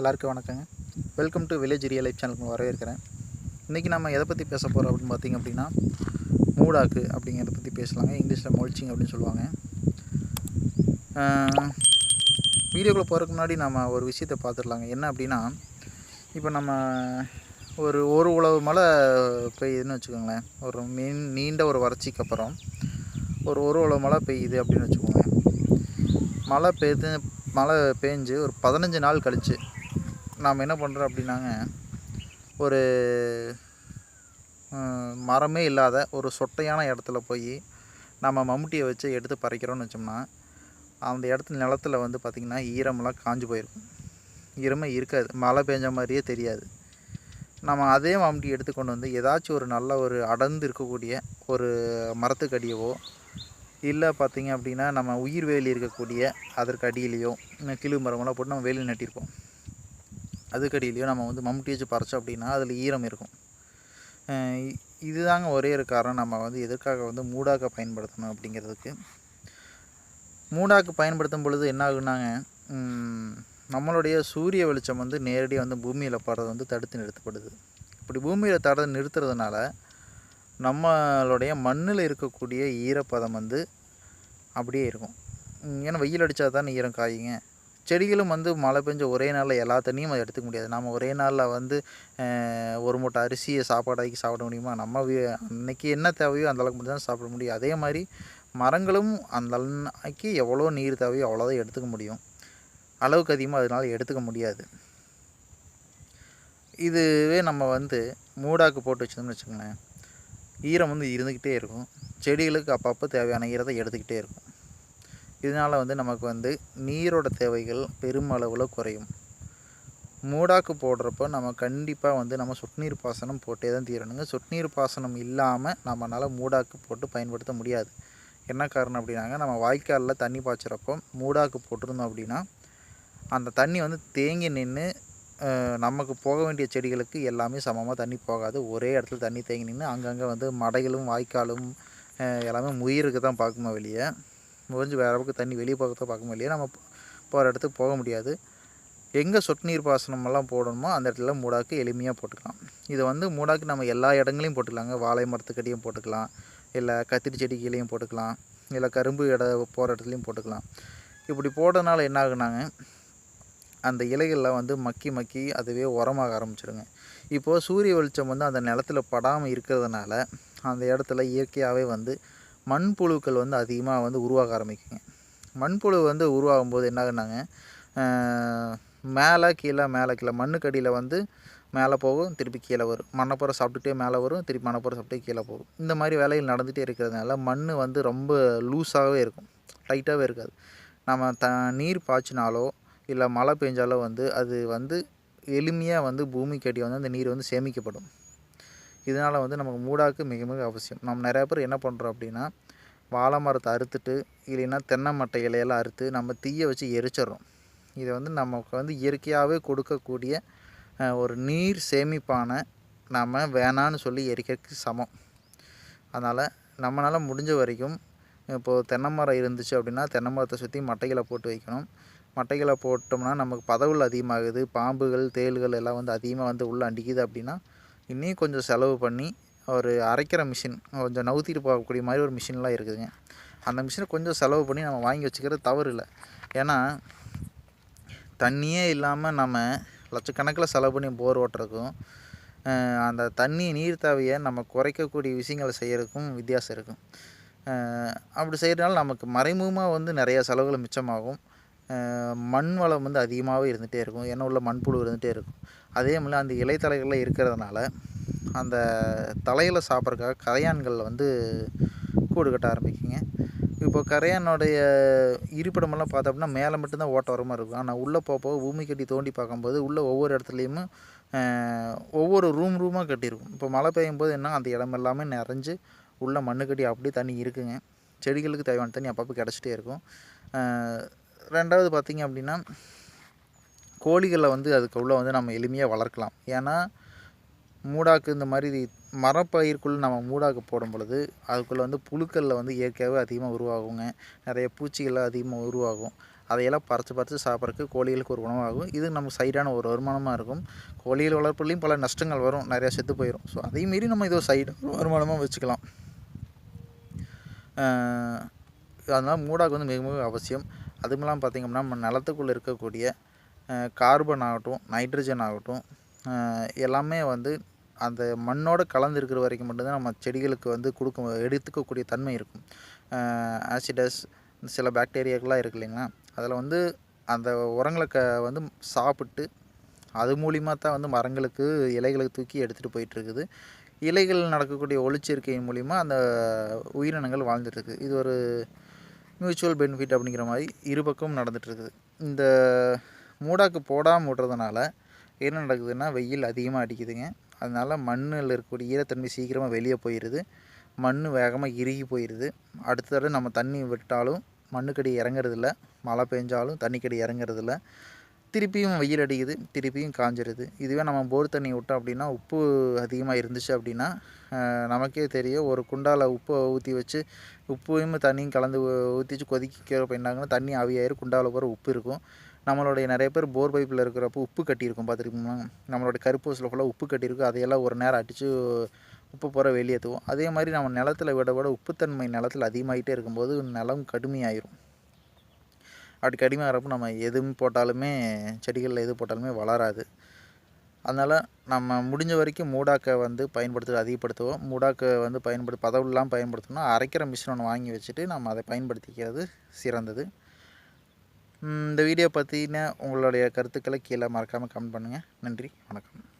எல்லாருக்கும் வணக்கங்க. Welcome to village real life சேனலுக்கு வரவேற்கிறேன். இன்றைக்கி நம்ம எதை பற்றி பேச போகிறோம் அப்படின்னு பார்த்திங்க அப்படின்னா மூடாக்கு அப்படிங்கிறத பற்றி பேசலாங்க. இங்கிலீஷில் மொழிச்சிங் அப்படின்னு சொல்லுவாங்க. வீடியோக்குள்ளே போகிறதுக்கு முன்னாடி நம்ம ஒரு விஷயத்தை பார்த்துடலாங்க என்ன அப்படின்னா இப்போ நம்ம ஒரு ஒரு உழவு மழை பெய்யுதுன்னு வச்சுக்கோங்களேன். ஒரு மீன் நீண்ட ஒரு வறட்சிக்கு அப்புறம் ஒரு ஒரு உழவு மழை பெய்யுது அப்படின்னு வச்சுக்கோங்க. மழை பெய்து மழை பெஞ்சு ஒரு பதினஞ்சு நாள் கழித்து நாம் என்ன பண்ணுறோம் அப்படின்னாங்க ஒரு மரமே இல்லாத ஒரு சொட்டையான இடத்துல போய் நம்ம மம்முட்டியை வச்சு எடுத்து பறைக்கிறோன்னு வச்சோம்னா அந்த இடத்துல நிலத்துல வந்து பார்த்திங்கன்னா ஈரமெல்லாம் காஞ்சு போயிருக்கும். ஈரமே இருக்காது. மழை பெஞ்ச மாதிரியே தெரியாது. நம்ம அதே மம்முட்டி எடுத்து கொண்டு வந்து ஏதாச்சும் ஒரு நல்ல ஒரு அடர்ந்து இருக்கக்கூடிய ஒரு மரத்துக்கடியவோ இல்லை பார்த்திங்க அப்படின்னா நம்ம உயிர் வேலி இருக்கக்கூடிய அதற்கு அடியிலையோ இன்னும் கிளு மரமெல்லாம் போட்டு நம்ம வேலி நட்டியிருப்போம் அதுக்கடியிலையோ நம்ம வந்து மம்முட்டி வச்சு பறிச்சோம் அப்படின்னா அதில் ஈரம் இருக்கும். இதுதாங்க ஒரே ஒரு காரணம். நம்ம வந்து எதற்காக வந்து மூடாக்க பயன்படுத்தணும் அப்படிங்கிறதுக்கு. மூடாக்கு பயன்படுத்தும் பொழுது என்ன ஆகுனாங்க? நம்மளுடைய சூரிய வெளிச்சம் வந்து நேரடியாக வந்து பூமியில் படுறது வந்து தடுத்து நிறுத்தப்படுது. இப்படி பூமியில் தடுத்து நிறுத்துறதுனால நம்மளுடைய மண்ணில் இருக்கக்கூடிய ஈரப்பதம் வந்து அப்படியே இருக்கும். ஏன்னா வெயில் அடித்தா தானே ஈரம் காயுங்க. செடிகளும் வந்து மழை பெஞ்ச ஒரே நாளில் எல்லா தண்ணியும் அதை எடுத்துக்க முடியாது. நம்ம ஒரே நாளில் வந்து ஒரு மூட்டை அரிசியை சாப்பாடாக்கி சாப்பிட முடியுமா? நம்ம அன்னைக்கு என்ன தேவையோ அந்த அளவுக்கு மட்டும் தான் சாப்பிட முடியும். அதே மாதிரி மரங்களும் அந்த அன்னைக்கு எவ்வளோ நீர் தேவையோ அவ்வளோதான் எடுத்துக்க முடியும். அளவுக்கு அதிகமாக அதனால் எடுத்துக்க முடியாது. இதுவே நம்ம வந்து மூடாக்கு போட்டு வச்சோம்னு வச்சுக்கோங்களேன். ஈரம் வந்து இருந்துக்கிட்டே இருக்கும். செடிகளுக்கு அப்பப்போ தேவையான ஈரத்தை எடுத்துக்கிட்டே இருக்கும். இதனால் வந்து நமக்கு வந்து நீரோட தேவைகள் பெருமளவில் குறையும். மூடாக்கு போடுறப்போ நம்ம கண்டிப்பாக வந்து நம்ம சொட்டு நீர் பாசனம் போட்டே தான் தீரணுங்க. சொட்டு நீர் பாசனம் இல்லாமல் நம்மளால் மூடாக்கு போட்டு பயன்படுத்த முடியாது. என்ன காரணம் அப்படின்னாங்க நம்ம வாய்க்காலில் தண்ணி பாய்ச்சுறப்போ மூடாக்கு போட்டிருந்தோம் அப்படின்னா அந்த தண்ணி வந்து தேங்கி நின்று நமக்கு போக வேண்டிய செடிகளுக்கு எல்லாமே சமமாக தண்ணி போகாது. ஒரே இடத்துல தண்ணி தேங்கி நின்று அங்கங்கே வந்து மடைகளும் வாய்க்காலும் எல்லாமே முயிருக்கு தான் பார்க்குமா வெளியே. முடிஞ்சு வேறு பக்கம் தண்ணி வெளியே பக்கத்தை பார்க்க இல்லையா நம்ம போகிற இடத்துக்கு போக முடியாது. எங்கே சொட்டு நீர் பாசனமெல்லாம் போடணுமோ அந்த இடத்துல மூடாக்கு எளிமையாக போட்டுக்கலாம். இதை வந்து மூடாக்கு நம்ம எல்லா இடங்களையும் போட்டுக்கலாங்க. வாழை மரத்துக்கடியும் போட்டுக்கலாம். இல்லை கத்திரி செடி கீழேயும் போட்டுக்கலாம். இல்லை கரும்பு இட போகிற இடத்துலையும் போட்டுக்கலாம். இப்படி போடுறதுனால என்ன ஆகுனாங்க? அந்த இலைகளில் வந்து மக்கி மக்கி அதுவே உரமாக ஆரம்பிச்சிடுங்க இப்போது சூரிய வெளிச்சம் வந்து அந்த நிலத்துல படாமல் இருக்கிறதுனால அந்த இடத்துல இயற்கையாகவே வந்து மண்புழுக்கள் வந்து அதிகமாக வந்து உருவாக ஆரம்பிக்குங்க. மண்புழு வந்து உருவாகும் போது என்ன ஆகுனாங்க? மேலே கீழே மேலே கீழே மண்ணுக்கடியில் வந்து மேலே போகும் திருப்பி கீழே வரும். மண்ணப்புற சாப்பிட்டுட்டே மேலே வரும் திருப்பி மண்ணப்புற சாப்பிட்டே கீழே போகும். இந்த மாதிரி வேலைகள் நடந்துகிட்டே இருக்கிறதுனால மண் வந்து ரொம்ப லூஸாகவே இருக்கும். டைட்டாகவே இருக்காது. நம்ம த நீர் பாய்ச்சினாலோ இல்லை மழை பெஞ்சாலோ வந்து அது வந்து எளிமையாக வந்து பூமிக்கு அடி வந்து அந்த நீர் வந்து சேமிக்கப்படும். இதனால் வந்து நமக்கு மூடாக்கு மிக மிக அவசியம். நம்ம நிறையா பேர் என்ன பண்ணுறோம் அப்படின்னா வாழை மரத்தை அறுத்துட்டு இல்லைன்னா தென்னை மட்டை இலையெல்லாம் அறுத்து நம்ம தீயை வச்சு எரிச்சிடுறோம். இதை வந்து நமக்கு வந்து இயற்கையாகவே கொடுக்கக்கூடிய ஒரு நீர் சேமிப்பான நம்ம வேணான்னு சொல்லி எரிக்கிறதுக்கு சமம். அதனால் நம்மளால் முடிஞ்ச வரைக்கும் இப்போது தென்னை மரம் இருந்துச்சு அப்படின்னா தென்னை மரத்தை சுற்றி மட்டைகளை போட்டு வைக்கணும். மட்டைகளை போட்டோம்னா நமக்கு பதவுகள் அதிகமாகுது. பாம்புகள் தேள்கள் எல்லாம் வந்து அதிகமாக வந்து உள்ளே அடிக்குது அப்படின்னா இன்னும் கொஞ்சம் செலவு பண்ணி ஒரு அரைக்கிற மிஷின் கொஞ்சம் நவுத்திட்டு போகக்கூடிய மாதிரி ஒரு மிஷின்லாம் இருக்குதுங்க. அந்த மிஷினை கொஞ்சம் செலவு பண்ணி நம்ம வாங்கி வச்சுக்கிறது தவறு இல்லை. ஏன்னா தண்ணியே இல்லாமல் நம்ம லட்சக்கணக்கில் செலவு பண்ணி போர் ஓட்டுறதுக்கும் அந்த தண்ணி நீர் தேவையை நம்ம குறைக்கக்கூடிய விஷயங்களை செய்கிறதுக்கும் வித்தியாசம் இருக்கும் அப்படி செய்கிறதுனால நமக்கு மறைமுகமாக வந்து நிறையா செலவுகள் மிச்சமாகும். மண் வளம் வந்து அதிகமாகவே இருந்துகிட்டே இருக்கும். ஏன்னா உள்ள மண்புழு இருந்துகிட்டே இருக்கும். அதே மாதிரி அந்த இலைத்தலைகளில் இருக்கிறதுனால அந்த தலையில் சாப்பிட்றதுக்காக கரையான்கள் வந்து கூடு கட்ட ஆரம்பிக்குங்க. இப்போ கரையானுடைய இருப்பிடமெல்லாம் பார்த்தோம் அப்படின்னா மேலே மட்டும்தான் ஓட்ட வர மாதிரி இருக்கும். ஆனால் உள்ளே போக போக பூமி கட்டி தோண்டி பார்க்கும்போது உள்ளே ஒவ்வொரு இடத்துலையுமே ஒவ்வொரு ரூம் ரூமாக கட்டியிருக்கும். இப்போ மழை பெய்யும் போது என்ன அந்த இடம் எல்லாமே நிறைஞ்சு உள்ளே மண்ணு கட்டி அப்படியே தண்ணி இருக்குங்க. செடிகளுக்கு தேவையான தண்ணி அப்பப்போ கிடச்சிட்டே இருக்கும். ரெண்டாவது பார்த்திங்க அப்படின்னா கோழிகளை வந்து அதுக்கு உள்ள வந்து நம்ம எளிமையாக வளர்க்கலாம். ஏன்னா மூடாக்கு இந்த மாதிரி மரப்பயிருக்குள்ளே நம்ம மூடாக்கு போடும் பொழுது அதுக்குள்ளே வந்து புழுக்களில் வந்து இயற்கையாகவே அதிகமாக உருவாகுங்க. நிறைய பூச்சிகள்லாம் அதிகமாக உருவாகும். அதையெல்லாம் பறித்து பறித்து சாப்பிட்றதுக்கு கோழிகளுக்கு ஒரு உணவாகும். இது நம்ம சைடான ஒரு வருமானமாக இருக்கும். கோழிகள் வளர்ப்புலையும் பல நஷ்டங்கள் வரும். நிறையா செத்து போயிடும் ஸோ அதையும் மீறி நம்ம இது ஒரு வருமானமாக வச்சுக்கலாம். அதனால் மூடாக்கு வந்து மிக மிக அவசியம். அதுமெல்லாம் இல்லாமல் பார்த்திங்கன்னா நம்ம நிலத்துக்குள்ளே இருக்கக்கூடிய கார்பன் ஆகட்டும் நைட்ரஜன் ஆகட்டும் எல்லாமே வந்து அந்த மண்ணோடு கலந்து இருக்கிற வரைக்கும் மட்டும்தான் நம்ம செடிகளுக்கு வந்து கொடுக்க எடுத்துக்கக்கூடிய தன்மை இருக்கும். ஆசிடஸ் சில பாக்டீரியாக்கெலாம் இருக்கு இல்லைங்களா? அதில் வந்து அந்த உரங்களை க வந்து சாப்பிட்டு அது மூலிமா தான் வந்து மரங்களுக்கு இலைகளுக்கு தூக்கி எடுத்துகிட்டு போயிட்டுருக்குது. இலைகள் நடக்கக்கூடிய ஒளிச்சேர்க்கையின் மூலிமா அந்த உயிரினங்கள் வாழ்ந்துட்டுருக்கு. இது ஒரு மியூச்சுவல் பெனிஃபிட் அப்படிங்கிற மாதிரி இரு பக்கமும் நடந்துகிட்ருக்குது. இந்த மூடாக்கு போடாமல் விட்றதுனால என்ன நடக்குதுன்னா வெயில் அதிகமாக அடிக்குதுங்க. அதனால் மண்ணில் இருக்கக்கூடிய ஈரத்தன்மை சீக்கிரமாக வெளியே போயிடுது மண் வேகமாக இறுகி போயிடுது அடுத்த தடவை நம்ம தண்ணி விட்டாலும் மண்ணுக்கடி இறங்குறதில்ல. மழை பெஞ்சாலும் தண்ணிக்கடி இறங்குறதில்ல. திருப்பியும் வெயில் அடிக்குது திருப்பியும் காஞ்சிருது. இதுவே நம்ம போர் தண்ணி விட்டோம் அப்படின்னா உப்பு அதிகமாக இருந்துச்சு அப்படின்னா நமக்கே தெரியும். ஒரு குண்டால் உப்பை ஊற்றி வச்சு உப்பையும் தண்ணியும் கலந்து ஊற்றி வச்சு கொதிக்கிறப்ப என்னாங்கன்னா தண்ணி ஆவியாயிரு குண்டாவில் போகிற உப்பு இருக்கும். நம்மளுடைய நிறைய பேர் போர் பைப்பில் இருக்கிறப்போ உப்பு கட்டியிருக்கும் பார்த்துருக்கீங்களா? நம்மளுடைய கருப்பூசில் ஃபுல்லாக உப்பு கட்டியிருக்கும் அதையெல்லாம் ஒரு நேரம் அடித்து உப்பு போகிற வெளியேற்றுவோம். அதே மாதிரி நம்ம நிலத்தில் விட விட உப்புத்தன்மை நிலத்தில் அதிகமாகிட்டே இருக்கும்போது நிலம் கடுமையாயிரும். அப்படி கடுமையாகிறப்போ நம்ம எதுவும் போட்டாலுமே செடிகளில் எது போட்டாலுமே வளராது. அதனால் நம்ம முடிஞ்ச வரைக்கும் மூடாக்கை வந்து பயன்படுத்த அதிகப்படுத்துவோம். மூடாக்கை வந்து பயன்படுத்த பதவிலாம் பயன்படுத்தணும்னா அரைக்கிற மிஷின் ஒன்று வாங்கி வச்சுட்டு நம்ம அதை பயன்படுத்திக்கிறது சிறந்தது. இந்த வீடியோ பற்றின உங்களுடைய கருத்துக்களை கீழே மறக்காமல் கமெண்ட் பண்ணுங்கள் நன்றி வணக்கம்.